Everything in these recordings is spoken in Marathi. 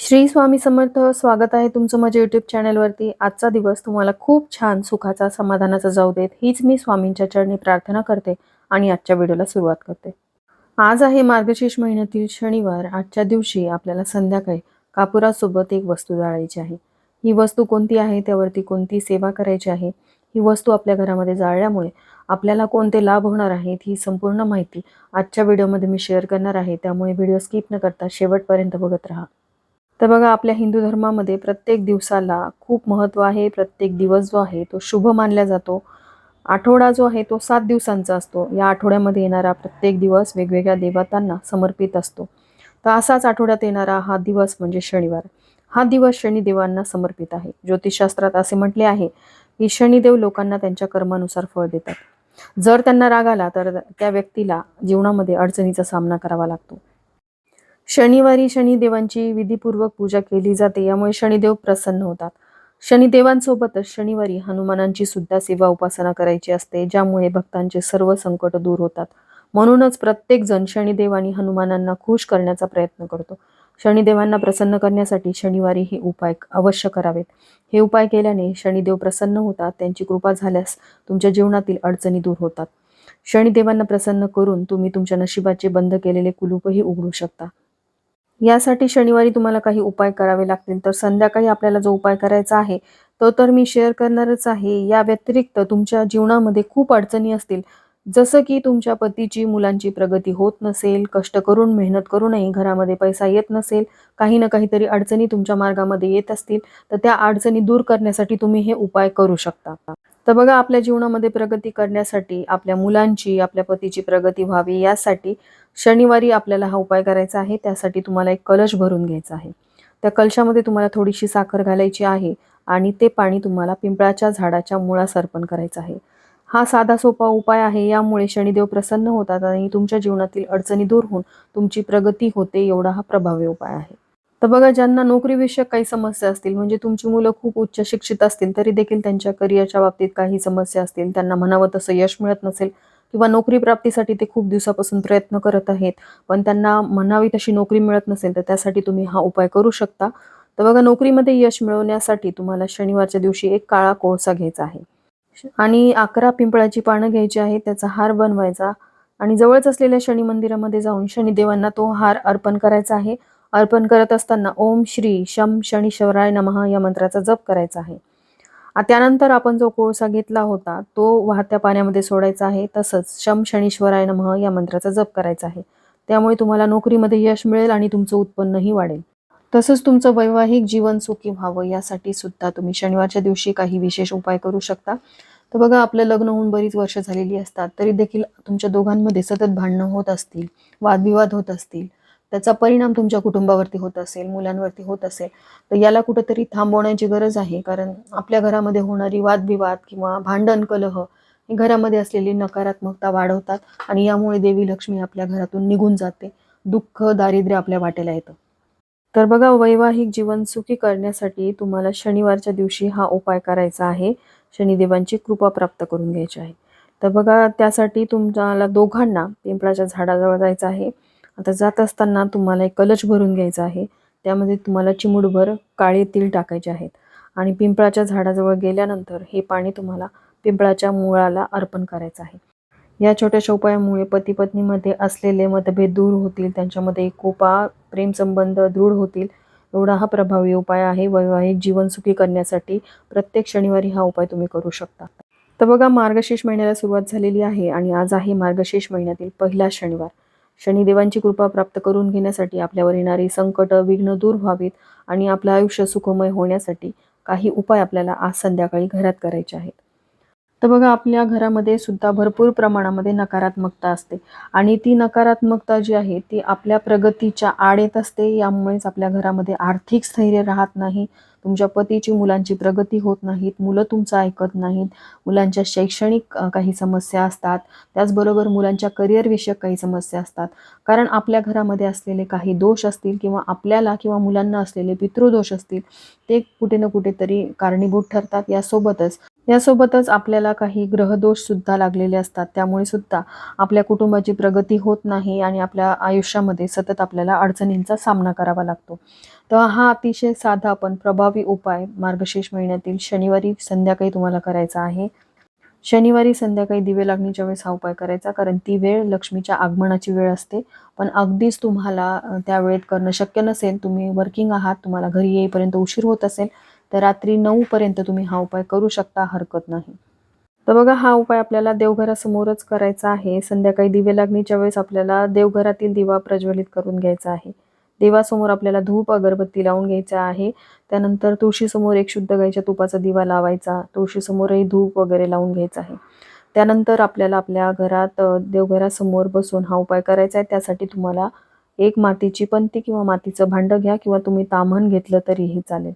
श्री स्वामी समर्थ स्वागत आहे तुमचं माझ्या युट्यूब चॅनलवरती आजचा दिवस तुम्हाला खूप छान सुखाचा समाधानाचा जाऊ देत. हीच मी स्वामींच्या चरणी प्रार्थना करते आणि आजच्या व्हिडिओला सुरुवात करते. आज आहे मार्गशीर्ष महिन्यातील शनिवार. आजच्या दिवशी आपल्याला संध्याकाळी कापुरासोबत एक वस्तू जाळायची आहे. ही वस्तू कोणती आहे? त्यावरती कोणती सेवा करायची आहे? ही वस्तू आपल्या घरामध्ये जाळल्यामुळे आपल्याला कोणते लाभ होणार आहेत? ही संपूर्ण माहिती आजच्या व्हिडिओमध्ये मी शेअर करणार आहे. त्यामुळे व्हिडिओ स्किप न करता शेवटपर्यंत बघत राहा. तर बघा आपल्या हिंदू धर्मामध्ये प्रत्येक दिवसाला खूप महत्त्व आहे प्रत्येक दिवस जो आहे तो शुभ मानला जातो. आठवडा जो आहे तो सात दिवसांचा असतो. या आठवड्यामध्ये येणारा प्रत्येक दिवस वेगवेगळ्या देवतांना समर्पित असतो. तर असाच आठवड्यात येणारा हा दिवस म्हणजे शनिवार. हा दिवस शनिदेवांना समर्पित आहे. ज्योतिषशास्त्रात असे म्हटले आहे की शनिदेव लोकांना त्यांच्या कर्मानुसार फळ देतात. जर त्यांना राग आला तर त्या व्यक्तीला जीवनामध्ये अडचणीचा सामना करावा लागतो. शनिवारी शनिदेवांची विधीपूर्वक पूजा केली जाते यामुळे शनिदेव प्रसन्न होतात. शनिदेवांसोबतच शनिवारी हनुमानांची सुद्धा सेवा उपासना करायची असते ज्यामुळे भक्तांचे सर्व संकट दूर होतात. म्हणूनच प्रत्येक जण शनिदेव आणि हनुमानांना खुश करण्याचा प्रयत्न करतो. शनिदेवांना प्रसन्न करण्यासाठी शनिवारी हे उपाय अवश्य करावेत. हे उपाय केल्याने शनिदेव प्रसन्न होतात त्यांची कृपा झाल्यास तुमच्या जीवनातील अडचणी दूर होतात. शनिदेवांना प्रसन्न करून तुम्ही तुमच्या नशिबाचे बंद केलेले कुलूपही उघडू शकता. यासाठी शनिवारी तुम्हाला काही उपाय करावे लागतील. तर संध्याकाळी आपल्याला जो उपाय करायचा आहे तो तर मी शेअर करणारच आहे. या व्यतिरिक्त तुमच्या जीवनामध्ये खूप अडचणी असतील. जसं की तुमच्या पतीची मुलांची प्रगती होत नसेल कष्ट करून मेहनत करूनही घरामध्ये पैसा येत नसेल काही ना काहीतरी अडचणी तुमच्या मार्गामध्ये येत असतील तर त्या अडचणी दूर करण्यासाठी तुम्ही हे उपाय करू शकता. तर बघा आपल्या जीवनामध्ये प्रगती करण्यासाठी आपल्या मुलांची आपल्या पतीची प्रगती व्हावी यासाठी शनिवारी आपल्याला हा उपाय करायचा आहे. त्यासाठी तुम्हाला एक कलश भरून घ्यायचा आहे. त्या कलशामध्ये तुम्हाला थोडीशी साखर घालायची आहे आणि ते पाणी तुम्हाला पिंपळाच्या झाडाच्या मुळास अर्पण करायचं आहे. हा साधा सोपा उपाय आहे. यामुळे शनिदेव प्रसन्न होतात आणि तुमच्या जीवनातील अडचणी दूर होऊन तुमची प्रगती होते एवढा हा प्रभावी उपाय आहे. तर बघा ज्यांना नोकरीविषयक काही समस्या असतील म्हणजे तुमची मुलं खूप उच्च शिक्षित असतील तरी देखील त्यांच्या करिअरच्या बाबतीत काही समस्या असतील. त्यांना म्हणावं तसं यश मिळत नसेल किंवा नोकरी प्राप्तीसाठी ते खूप दिवसापासून प्रयत्न करत आहेत पण त्यांना म्हणावी तशी नोकरी मिळत नसेल तर त्यासाठी तुम्ही हा उपाय करू शकता. तर बघा नोकरीमध्ये यश मिळवण्यासाठी तुम्हाला शनिवारच्या दिवशी एक काळा कोळसा घ्यायचा आहे. आणि अकरा पिंपळाची पानं घ्यायची आहे त्याचा हार बनवायचा. आणि जवळच असलेल्या शनी मंदिरामध्ये जाऊन शनिदेवांना तो हार अर्पण करायचा आहे. अर्पण करत असताना ओम श्री शम शनिश्वराय नमः या मंत्राचा जप करायचा आहे. त्यानंतर आपण जो कोळसा घेतला होता तो वाहत्या पाण्यामध्ये सोडायचा आहे. तसंच शम शनीश्वराय नमः या मंत्राचा जप करायचा आहे. त्यामुळे तुम्हाला नोकरीमध्ये यश मिळेल आणि तुमचं उत्पन्नही वाढेल. तसंच तुमचं वैवाहिक जीवन सुखी व्हावं यासाठी सुद्धा तुम्ही शनिवारच्या दिवशी काही विशेष उपाय करू शकता. तर बघा आपलं लग्न होऊन बरीच वर्ष झालेली असतात तरी देखील तुमच्या दोघांमध्ये सतत भांडणं होत असतील वादविवाद होत असतील. त्याचा परिणाम तुमच्या कुटुंबावरती होत असेल मुलांवरती होत असेल तर याला कुठंतरी थांबवण्याची गरज आहे. कारण आपल्या घरामध्ये होणारी वादविवाद किंवा भांडण कलह हे घरामध्ये असलेली नकारात्मकता वाढवतात आणि यामुळे देवी लक्ष्मी आपल्या घरातून निघून जाते. दुःख दारिद्र्य आपल्या वाटेला येतं. तर बघा वैवाहिक जीवन सुखी करण्यासाठी तुम्हाला शनिवारच्या दिवशी हा उपाय करायचा आहे. शनिदेवांची कृपा प्राप्त करून घ्यायची आहे. तर बघा त्यासाठी तुम्हाला दोघांना पिंपळाच्या झाडाजवळ जायचं आहे. आता जात असताना तुम्हाला एक कलच भरून घ्यायचा आहे. त्यामध्ये तुम्हाला चिमुडभर काळे तीळ टाकायचे आहेत. आणि पिंपळाच्या झाडाजवळ गेल्यानंतर हे पाणी तुम्हाला पिंपळाच्या मुळाला अर्पण करायचं आहे. या छोट्याशा उपायामुळे पती पत्नीमध्ये असलेले मतभेद दूर होतील त्यांच्यामध्ये एकोपा प्रेमसंबंध दृढ होतील. एवढा हा प्रभावी उपाय आहे. वैवाहिक जीवन सुखी करण्यासाठी प्रत्येक शनिवारी हा उपाय तुम्ही करू शकता. तर बघा मार्गशीर्ष महिन्याला सुरुवात झालेली आहे आणि आज आहे मार्गशीर्ष महिन्यातील पहिला शनिवार. शनिदेवांची कृपा प्राप्त करून घेण्यासाठी आपल्यावर येणारी संकट विघ्न दूर व्हावीत आणि आपलं आयुष्य सुखमय होण्यासाठी काही उपाय आपल्याला आज संध्याकाळी घरात करायचे आहेत. तर बघा आपल्या घरामध्ये सुद्धा भरपूर प्रमाणामध्ये नकारात्मकता असते. आणि ती नकारात्मकता जी आहे ती आपल्या प्रगतीच्या आड येत असते. यामुळेच आपल्या घरामध्ये आर्थिक स्थैर्य राहत नाही. तुमच्या पतीची मुलांची प्रगती होत नाहीत. मुलं तुमचं ऐकत नाहीत. मुलांच्या शैक्षणिक काही समस्या असतात. त्याचबरोबर मुलांच्या करिअरविषयक काही समस्या असतात. कारण आपल्या घरामध्ये असलेले काही दोष असतील किंवा आपल्याला किंवा मुलांना असलेले पितृदोष असतील ते कुठे ना कुठेतरी कारणीभूत ठरतात. यासोबतच यासोबतच आपल्याला काही ग्रहदोष सुद्धा लागलेले असतात. त्यामुळे सुद्धा आपल्या कुटुंबाची प्रगती होत नाही आणि आपल्या आयुष्यामध्ये सतत आपल्याला अडचणींचा सामना करावा लागतो. तर हा अतिशय साधा पण प्रभावी उपाय मार्गशीर्ष महिन्यातील शनिवारी संध्याकाळी तुम्हाला करायचा आहे. शनिवारी संध्याकाळी दिवे लागणीच्या वेळेस हा उपाय करायचा कारण ती वेळ लक्ष्मीच्या आगमनाची वेळ असते. पण अगदीच तुम्हाला त्या वेळेत करणं शक्य नसेल तुम्ही वर्किंग आहात तुम्हाला घरी येईपर्यंत उशीर होत असेल तर रात्री नऊ पर्यंत तुम्ही हा उपाय करू शकता हरकत नाही. तर बघा हा उपाय आपल्याला देवघरासमोरच करायचा आहे. संध्याकाळी दिवे लागणीच्या वेळेस आपल्याला देवघरातील दिवा प्रज्वलित करून घ्यायचा आहे. देवासमोर आपल्याला धूप अगरबत्ती लावून घ्यायचा आहे. त्यानंतर तुळशीसमोर एक शुद्ध गाईच्या तुपाचा दिवा लावायचा. तुळशीसमोरही धूप वगैरे लावून घ्यायचा आहे. त्यानंतर आपल्याला आपल्या घरात देवघरासमोर बसून हा उपाय करायचा आहे. त्यासाठी तुम्हाला एक मातीची पंती किंवा मातीचं भांडं घ्या किंवा तुम्ही ताम्हण घेतलं तरीही चालेल.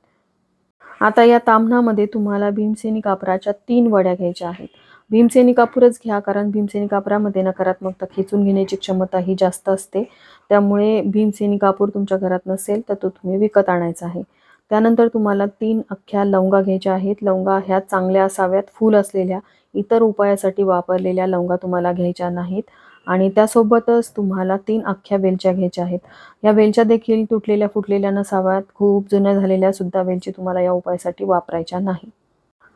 आता या तामणामध्ये तुम्हाला भीमसेनी कापराच्या तीन वड्या घ्यायच्या आहेत. भीमसेनी कापूरच घ्या कारण भीमसेनी कापरामध्ये नकारात्मकता खेचून घेण्याची क्षमता ही जास्त असते. त्यामुळे भीमसेनी कापूर तुमच्या घरात नसेल तर तो तुम्ही विकत आणायचा आहे. त्यानंतर तुम्हाला तीन अख्ख्या लवंगा घ्यायच्या आहेत. लवंगा ह्या चांगल्या असाव्यात फूल असलेल्या इतर उपायासाठी वापरलेल्या लवंगा तुम्हाला घ्यायच्या नाहीत. आणि त्यासोबतच तुम्हाला तीन अख्ख्या वेलच्या घ्यायच्या आहेत. या वेलच्या देखील तुटलेल्या फुटलेल्या नसाव्यात खूप जुन्या झालेल्या सुद्धा वेलची तुम्हाला या उपायासाठी वापरायच्या नाही.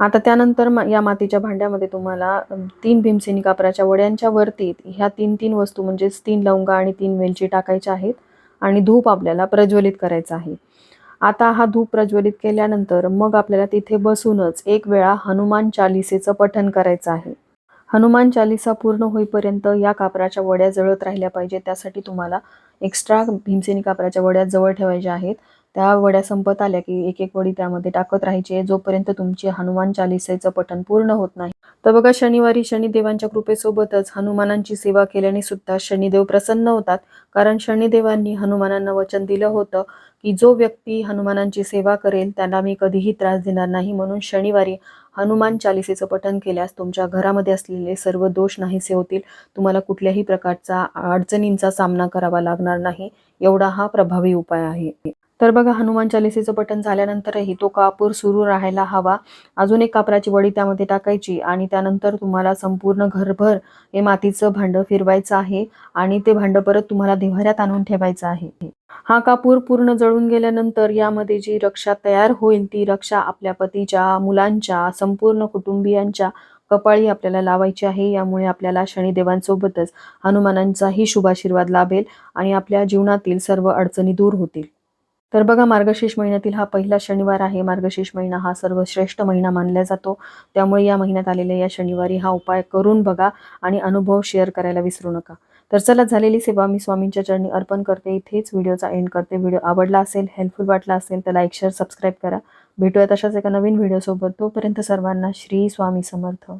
आता त्यानंतर या मातीच्या भांड्यामध्ये तुम्हाला तीन भीमसेनी कापराच्या वड्यांच्या वरती ह्या तीन तीन वस्तू म्हणजेच तीन लवंगा आणि तीन वेलची टाकायच्या आहेत आणि धूप आपल्याला प्रज्वलित करायचा आहे. आता हा धूप प्रज्वलित केल्यानंतर मग आपल्याला तिथे बसूनच एक वेळा हनुमान चालिसेचं पठण करायचं आहे. हनुमान चालिसा पूर्ण होईपर्यंत या कापराच्या वड्या जळत राहिल्या पाहिजे त्यासाठी तुम्हाला एक्स्ट्रा भीमसेनी कापराच्या वड्या जवळ ठेवायच्या आहेत. त्या वड्या संपत आल्या की एक एक वडी त्यामध्ये टाकत राहायची आहे. जोपर्यंत तुमची हनुमान चालिसेचं पठण पूर्ण होत नाही. तर बघा शनिवारी शनिदेवांच्या कृपेसोबतच हनुमानांची सेवा केल्याने सुद्धा शनिदेव प्रसन्न होतात. कारण शनिदेवांनी हनुमानांना वचन दिलं होतं की जो व्यक्ती हनुमानांची सेवा करेल त्यांना मी कधीही त्रास देणार नाही. म्हणून शनिवारी हनुमान चालिसेचं पठण केल्यास तुमच्या घरामध्ये असलेले सर्व दोष नाहीसे होतील. तुम्हाला कुठल्याही प्रकारचा अडचणींचा सामना करावा लागणार नाही. एवढा हा प्रभावी उपाय आहे. तर बघा हनुमान चालिसेचं पठण झाल्यानंतरही तो कापूर सुरू राहायला हवा. अजून एक कापराची वडी त्यामध्ये टाकायची आणि त्यानंतर तुम्हाला संपूर्ण घरभर हे मातीचं भांडं फिरवायचं आहे आणि ते भांडं परत तुम्हाला देव्हाऱ्यात आणून ठेवायचं आहे. हा कापूर पूर्ण जळून गेल्यानंतर यामध्ये जी रक्षा तयार होईल ती रक्षा आपल्या पतीच्या मुलांच्या संपूर्ण कुटुंबियांच्या कपाळी आपल्याला लावायची आहे. यामुळे आपल्याला शनिदेवांसोबतच हनुमानांचाही शुभाशीर्वाद लाभेल आणि आपल्या जीवनातील सर्व अडचणी दूर होतील. तर बघा मार्गशीर्ष महिन्यातील हा पहिला शनिवार आहे. मार्गशीर्ष महिना हा सर्वश्रेष्ठ महिना मानला जातो. त्यामुळे या महिन्यात आलेल्या या शनिवारी हा उपाय करून बघा आणि अनुभव शेअर करायला विसरू नका. तर चला झालेली सेवा मी स्वामींच्या चरणी अर्पण करते. इथेच व्हिडिओचा एंड करते. व्हिडिओ आवडला असेल हेल्पफुल वाटला असेल तर लाईक शेअर सबस्क्राईब करा. भेटूया तशाच एका नवीन व्हिडिओसोबत. तोपर्यंत सर्वांना श्री स्वामी समर्थ.